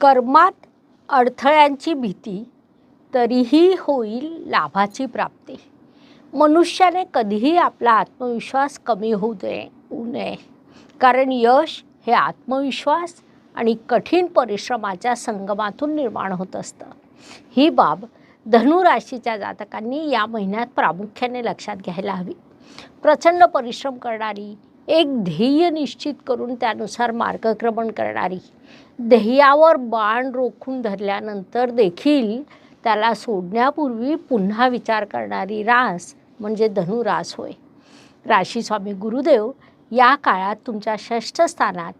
कर्मात अडथळ्यांची भीती तरीही होईल लाभाची प्राप्ती. मनुष्याने कधीही आपला आत्मविश्वास कमी होऊ दे होऊ नये. कारण यश हे आत्मविश्वास आणि कठीण परिश्रमाच्या संगमातून निर्माण होत असतं. ही बाब धनुराशीच्या जातकांनी या महिन्यात प्रामुख्याने लक्षात घ्यायला हवी. प्रचंड परिश्रम करणारी एक ध्येय निश्चित करून त्यानुसार मार्गक्रमण करणारी. ध्येयावर बाण रोखून धरल्यानंतर देखील त्याला सोडण्यापूर्वी पुन्हा विचार करणारी रास म्हणजे धनुरास होय. राशी स्वामी गुरुदेव या काळात तुमच्या षष्ठ स्थानात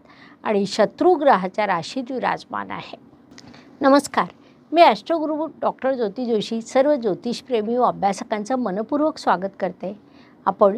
आणि शत्रुग्रहाच्या राशीत विराजमान आहे. नमस्कार. मी ॲस्ट्रोगुरु डॉक्टर ज्योती जोशी सर्व ज्योतिषप्रेमी व अभ्यासकांचं मनपूर्वक स्वागत करते. आपण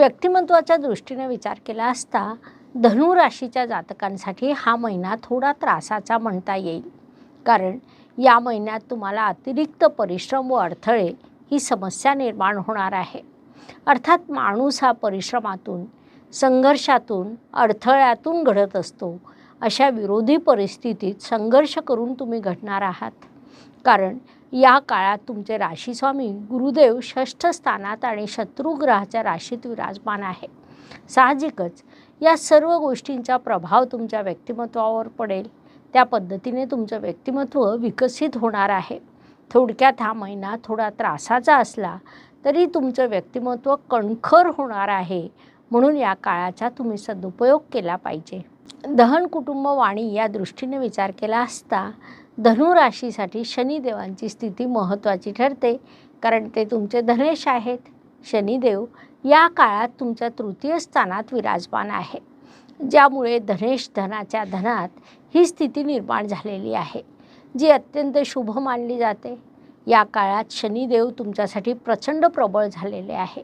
व्यक्तिमत्वाच्या दृष्टीने विचार केला असता धनु राशीच्या जातकांसाठी हा महिना थोडा त्रासाचा म्हणता येईल. कारण या महिन्यात तुम्हाला अतिरिक्त परिश्रम व अडथळे ही समस्या निर्माण होणार आहे. अर्थात माणूस हा परिश्रमातून संघर्षातून अडथळ्यातून घडत असतो. अशा विरोधी परिस्थितीत संघर्ष करून तुम्ही घडणार आहात. कारण या काळात तुमचे राशीस्वामी गुरुदेव षष्ठ स्थानात आणि शत्रुग्रहाच्या राशीत विराजमान आहे. साहजिकच या सर्व गोष्टींचा प्रभाव तुमच्या व्यक्तिमत्वावर पडेल. त्या पद्धतीने तुमचं व्यक्तिमत्व विकसित होणार आहे. थोडक्यात हा महिना थोडा त्रासाचा असला तरी तुमचं व्यक्तिमत्व कणखर होणार आहे. म्हणून या काळाचा तुम्ही सदुपयोग केला पाहिजे. दहन कुटुंब वाणी या दृष्टीने विचार केला असता धनुराशीसाठी शनिदेवांची स्थिती महत्त्वाची ठरते कारण ते तुमचे धनेश आहेत. शनिदेव या काळात तुमच्या तृतीय स्थानात विराजमान आहे. ज्यामुळे धनेश धनाच्या धनात ही स्थिती निर्माण झालेली आहे जी अत्यंत शुभ मानली जाते. या काळात शनिदेव तुमच्यासाठी प्रचंड प्रबळ झालेले आहे.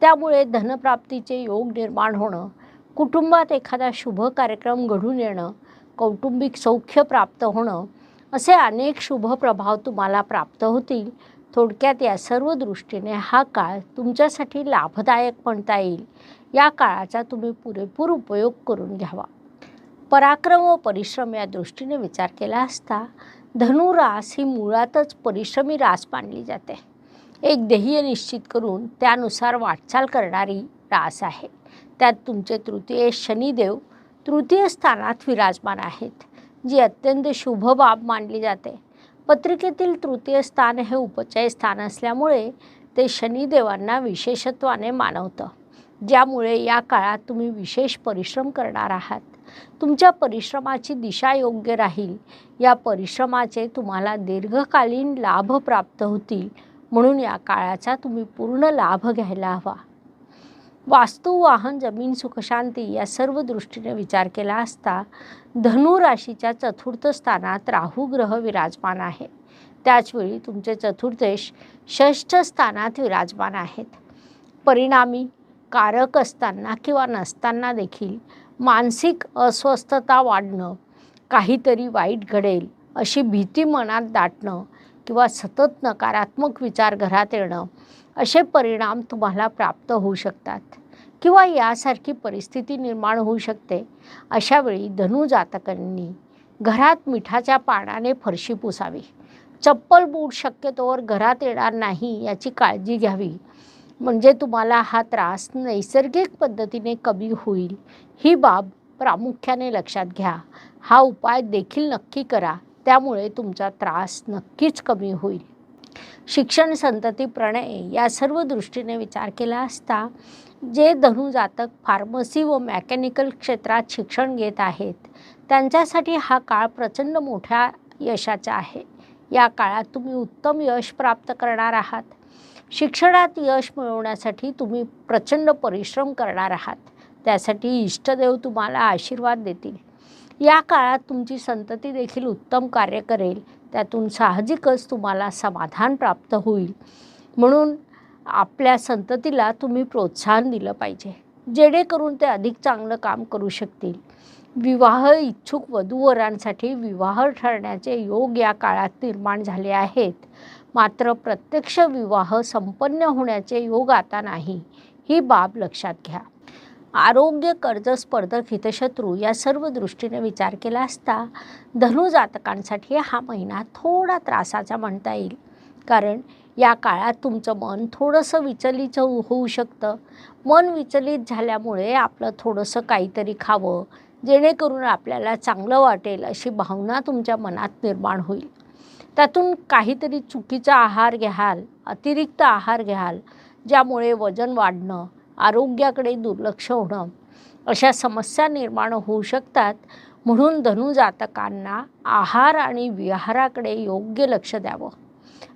त्यामुळे धनप्राप्तीचे योग निर्माण होणं कुटुंबात एखादा शुभ कार्यक्रम घडून येणं कौटुंबिक सौख्य प्राप्त होणं असे अनेक शुभ प्रभाव तुम्हाला प्राप्त होतील. थोडक्यात या सर्व दृष्टीने हा काळ तुमच्यासाठी लाभदायक म्हणता येईल. या काळाचा तुम्ही पुरेपूर उपयोग करून घ्यावा. पराक्रम व परिश्रम या दृष्टीने विचार केला असता धनुरास ही मुळातच परिश्रमी रास मानली जाते. एक ध्येय निश्चित करून त्यानुसार वाटचाल करणारी रास आहे. त्यात तुमचे तृतीय शनिदेव तृतीय स्थानात विराजमान आहेत. जी अत्यंत शुभ बाब मानली जाते. पत्रिकेतील तृतीय स्थान हे उपचय स्थान असल्यामुळे ते शनिदेवांना विशेषत्वाने मानवतं. ज्यामुळे या काळात तुम्ही विशेष परिश्रम करणार आहात. तुमच्या परिश्रमाची दिशा योग्य राहील. या परिश्रमाचे तुम्हाला दीर्घकालीन लाभ प्राप्त होतील. म्हणून या काळाचा तुम्ही पूर्ण लाभ घ्यायला हवा. वास्तू वाहन जमीन सुखशांती या सर्व दृष्टीने विचार केला असता धनु राशीच्या चतुर्थ स्थानात राहू ग्रह विराजमान आहे त्याचवेळी तुमचे चतुर्देश षष्ठ स्थानात विराजमान आहेत. परिणामी कारक असताना किंवा नसताना देखील मानसिक अस्वस्थता वाढणं काहीतरी वाईट घडेल अशी भीती मनात दाटणं किंवा सतत नकारात्मक विचार घरात येणं असे परिणाम तुम्हाला प्राप्त होऊ शकतात. किंवा यासारखी परिस्थिती निर्माण होऊ शकते. अशावेळी धनुजातकांनी घरात मिठाच्या पाण्याने फरशी पुसावी. चप्पल बूट शक्यतोवर घरात येणार नाही याची काळजी घ्यावी. म्हणजे तुम्हाला हा त्रास नैसर्गिक पद्धतीने कमी होईल. ही बाब प्रामुख्याने लक्षात घ्या. हा उपाय देखील नक्की करा. त्यामुळे तुमचा त्रास नक्कीच कमी होईल. शिक्षण संतती प्रणय या सर्व दृष्टीने विचार केला असता जे धनु जातक फार्मसी व मॅकॅनिकल क्षेत्रात शिक्षण घेत आहेत त्यांच्यासाठी हा काळ प्रचंड मोठ्या यशाचा आहे. या काळात तुम्ही उत्तम यश प्राप्त करणार आहात. शिक्षणात यश मिळवण्यासाठी तुम्ही प्रचंड परिश्रम करणार आहात. त्यासाठी इष्टदेव तुम्हाला आशीर्वाद देतील. या काळात तुमची संतती देखील उत्तम कार्य करेल. त्यातून साहजिकच तुम्हाला समाधान प्राप्त होईल. म्हणून आपल्या संततीला तुम्ही प्रोत्साहन दिलं पाहिजे. जेणेकरून ते अधिक चांगलं काम करू शकतील. विवाह इच्छुक वधूवरांसाठी विवाह ठरण्याचे योग या काळात निर्माण झाले आहेत. मात्र प्रत्यक्ष विवाह संपन्न होण्याचे योग आता नाही. ही बाब लक्षात घ्या. आरोग्य कर्ज स्पर्धक हितशत्रू या सर्व दृष्टीने विचार केला असता धनु जातकांसाठी हा महिना थोडा त्रासाचा म्हणता येईल. कारण या काळात तुमचं मन थोडंसं विचलित होऊ होऊ शकतं. मन विचलित झाल्यामुळे आपलं थोडंसं काहीतरी खावं जेणेकरून आपल्याला चांगलं वाटेल अशी भावना तुमच्या मनात निर्माण होईल. त्यातून काहीतरी चुकीचा आहार घ्याल अतिरिक्त आहार घ्याल ज्यामुळे वजन वाढणं आरोग्याकडे दुर्लक्ष होणं. अशा समस्या निर्माण होऊ शकतात. म्हणून धनुजातकांना आहार आणि विहाराकडे योग्य लक्ष द्यावं.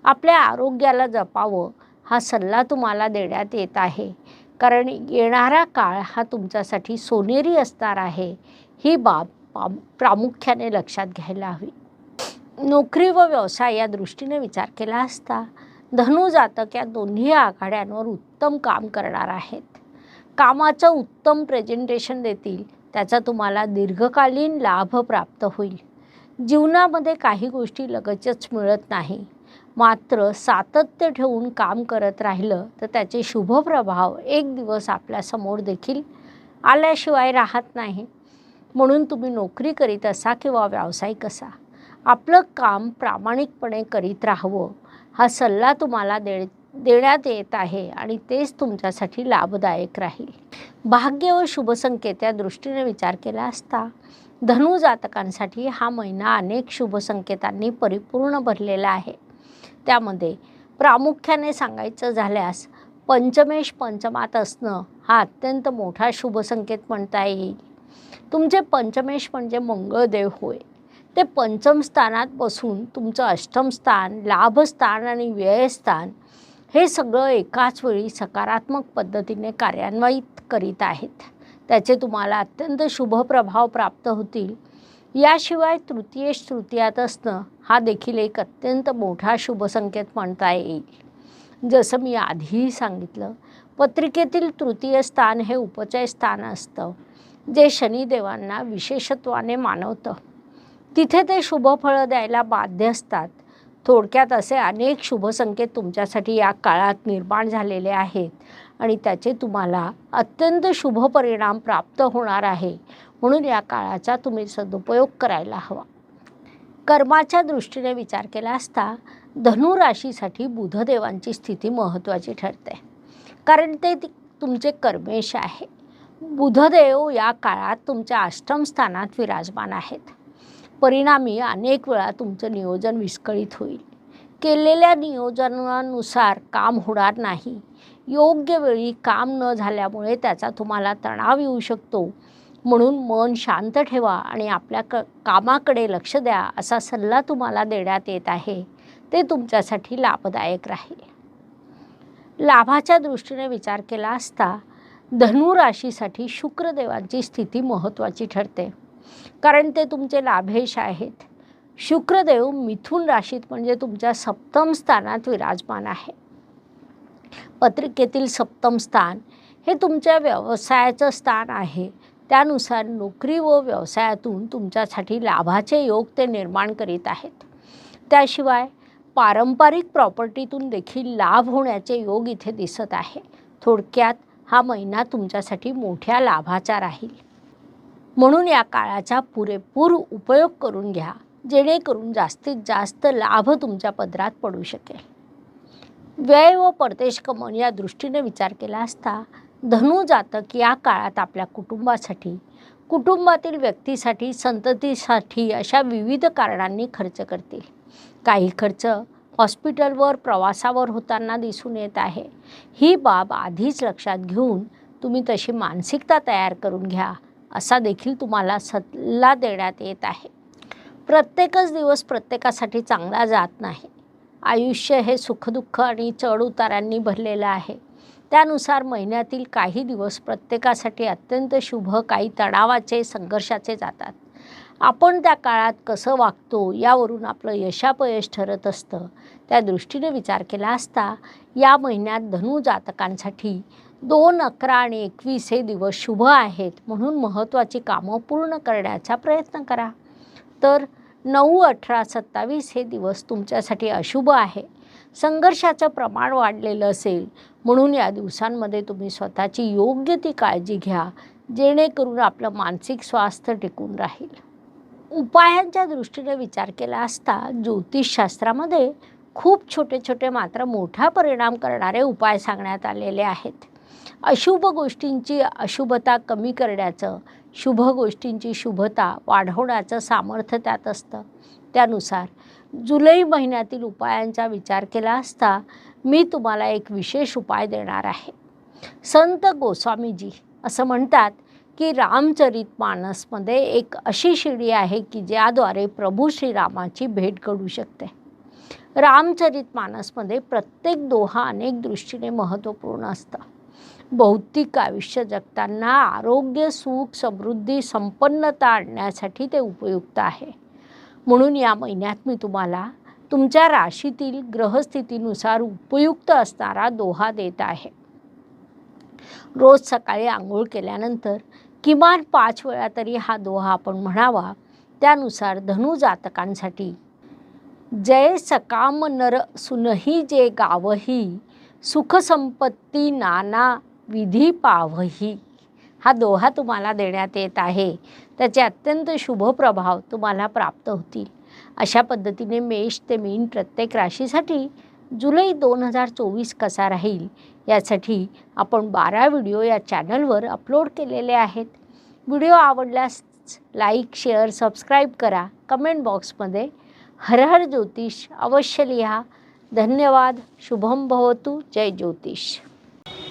आपल्या आरोग्याला जपावं हा सल्ला तुम्हाला देण्यात येत आहे. कारण येणारा काळ हा तुमच्यासाठी सोनेरी असणार आहे. ही बाब पा- प्रामुख्याने लक्षात घ्यायला हवी. नोकरी व व्यवसाय या दृष्टीने विचार केला असता धनु जातक या दोन्ही आघाड्यांवर उत्तम काम करणार आहेत. कामाचं उत्तम प्रेझेंटेशन देतील त्याचा तुम्हाला दीर्घकालीन लाभ प्राप्त होईल. जीवनामध्ये काही गोष्टी लगेचच मिळत नाही. मात्र सातत्य ठेवून काम करत राहिलं तर त्याचे शुभ प्रभाव एक दिवस आपल्यासमोर देखील आल्याशिवाय राहत नाही. म्हणून तुम्ही नोकरी करीत असा किंवा व्यावसायिक असा. आपलं काम प्रामाणिकपणे करीत राहावं हा सल्ला तुम्हाला दे देण्यात येत आहे आणि तेच तुमच्यासाठी लाभदायक राहील. भाग्य व शुभसंकेत या दृष्टीने विचार केला असता धनु जातकांसाठी हा महिना अनेक शुभसंकेतांनी परिपूर्ण भरलेला आहे. त्यामध्ये प्रामुख्याने सांगायचं झाल्यास पंचमेश पंचमात असणं हा अत्यंत मोठा शुभसंकेत म्हणता येईल. तुमचे पंचमेश म्हणजे मंगळदेव होय. ते पंचम स्थानात बसून तुमचं अष्टम स्थान लाभस्थान आणि व्ययस्थान हे सगळं एकाच वेळी सकारात्मक पद्धतीने कार्यान्वित करीत आहेत. त्याचे तुम्हाला अत्यंत शुभ प्रभाव प्राप्त होतील. याशिवाय तृतीयेश तृतीयात असणं हा देखील एक अत्यंत मोठा शुभसंकेत म्हणता येईल. जसं मी आधीही सांगितलं पत्रिकेतील तृतीय स्थान हे उपचय स्थान असतं जे शनिदेवांना विशेषत्वाने मानवतं. तिथे ते शुभफळं द्यायला बाध्य असतात थोडक्यात असे अनेक शुभसंकेत तुमच्यासाठी या काळात निर्माण झालेले आहेत. आणि त्याचे तुम्हाला अत्यंत शुभ परिणाम प्राप्त होणार आहे. म्हणून या काळाचा तुम्ही सदुपयोग करायला हवा. कर्माच्या दृष्टीने विचार केला असता धनु राशीसाठी बुधदेवांची स्थिती महत्त्वाची ठरते. कारण ते तुमचे कर्मेश आहे. बुधदेव या काळात तुमच्या अष्टम स्थानात विराजमान आहेत. परिणामी अनेक वेळा तुमचं नियोजन विस्कळीत होईल. केलेल्या नियोजनानुसार काम होणार नाही. योग्य वेळी काम न झाल्यामुळे त्याचा तुम्हाला तणाव येऊ शकतो. म्हणून मन शांत ठेवा आणि आपल्या क कामाकडे लक्ष द्या असा सल्ला तुम्हाला देण्यात येत आहे. ते तुमच्यासाठी लाभदायक राहील. लाभाच्या दृष्टीने विचार केला असता धनुराशीसाठी शुक्रदेवांची स्थिती महत्त्वाची ठरते. कारण ते तुमचे लाभेश आहेत. शुक्रदेव मिथुन राशीत म्हणजे तुमच्या सप्तम स्थानात विराजमान आहे. पत्रिकेतील सप्तम स्थान हे तुमच्या व्यवसायाचं स्थान आहे. त्यानुसार नोकरी व व्यवसायातून तुमच्यासाठी लाभाचे योग ते निर्माण करीत आहेत. त्याशिवाय पारंपरिक प्रॉपर्टीतून देखील लाभ होण्याचे योग इथे दिसत आहे. थोडक्यात हा महिना तुमच्यासाठी मोठ्या लाभाचा राहील. म्हणून या काळाचा पुरेपूर उपयोग करून घ्या जेणेकरून जास्तीत जास्त लाभ तुमच्या पदरात पडू शकेल. व्यय व परदेश गमन या दृष्टीने विचार केला असता धनु जातक या काळात आपल्या कुटुंबासाठी कुटुंबातील व्यक्तीसाठी संततीसाठी अशा विविध कारणांनी खर्च करतील. काही खर्च हॉस्पिटलवर प्रवासावर होताना दिसून येत आहे. ही बाब आधीच लक्षात घेऊन तुम्ही तशी मानसिकता तयार करून घ्या. असा देखील तुम्हाला सल्ला देण्यात येत आहे. प्रत्येकच दिवस प्रत्येकासाठी चांगला जात नाही. आयुष्य हे सुखदुःख आणि चढउतारांनी भरलेलं आहे. त्यानुसार महिन्यातील काही दिवस प्रत्येकासाठी अत्यंत शुभ काही तणावाचे संघर्षाचे जातात. आपण त्या काळात कसं वागतो यावरून आपलं यशापयश ठरत असतं. त्या दृष्टीने विचार केला असता या महिन्यात धनु जातकांसाठी दोन अकरा आणि एकवीस हे दिवस शुभ आहेत. म्हणून महत्त्वाची कामं पूर्ण करण्याचा प्रयत्न करा. तर नऊ अठरा सत्तावीस हे दिवस तुमच्यासाठी अशुभ आहे. संघर्षाचं प्रमाण वाढलेलं असेल म्हणून या दिवसांमध्ये तुम्ही स्वतःची योग्य ती काळजी घ्या जेणेकरून आपलं मानसिक स्वास्थ्य टिकून राहील. उपायांच्या दृष्टीने विचार केला असता ज्योतिषशास्त्रामध्ये खूप छोटे छोटे मात्र मोठा परिणाम करणारे उपाय सांगण्यात आलेले आहेत. अशुभ गोष्टींची अशुभता कमी करण्याचं शुभ गोष्टींची शुभता वाढवण्याचं सामर्थ्य त्यात असतं. त्यानुसार जुलै महिन्यातील उपायांचा विचार केला असता मी तुम्हाला एक विशेष उपाय देणार आहे. संत गोस्वामीजी असं म्हणतात की रामचरित मानसमध्ये एक अशी शिडी आहे की ज्याद्वारे प्रभू श्रीरामाची भेट घडू शकते. रामचरित मानसमध्ये प्रत्येक दोहा अनेक दृष्टीने महत्त्वपूर्ण असतं. भौतिक आयुष्य जगताना आरोग्य सुख समृद्धी संपन्नता आणण्यासाठी ते उपयुक्त आहे. म्हणून या महिन्यात मी तुम्हाला तुमच्या राशीतील ग्रहस्थितीनुसार उपयुक्त असणारा दोहा देत आहे. रोज सकाळी आंघोळ केल्यानंतर किमान पाच वेळा तरी हा दोहा आपण म्हणावा. त्यानुसार धनु जातकांसाठी जय सकाम नर सुनही जे गावही सुखसंपत्ती नाना विधी पावही. हा दोहा तुम्हाला देण्यात येत आहे. त्याचे अत्यंत शुभ प्रभाव तुम्हाला प्राप्त होतील. अशा पद्धतीने मेष ते मीन प्रत्येक राशीसाठी जुलै दोन हजार चोवीस कसा राहील यासाठी आपण बारा व्हिडिओ या चॅनलवर अपलोड केलेले आहेत. व्हिडिओ आवडल्यास लाईक शेअर सबस्क्राईब करा. कमेंट बॉक्समध्ये हर हर ज्योतिष अवश्य लिहा. धन्यवाद. शुभम भवतु. जय ज्योतिष.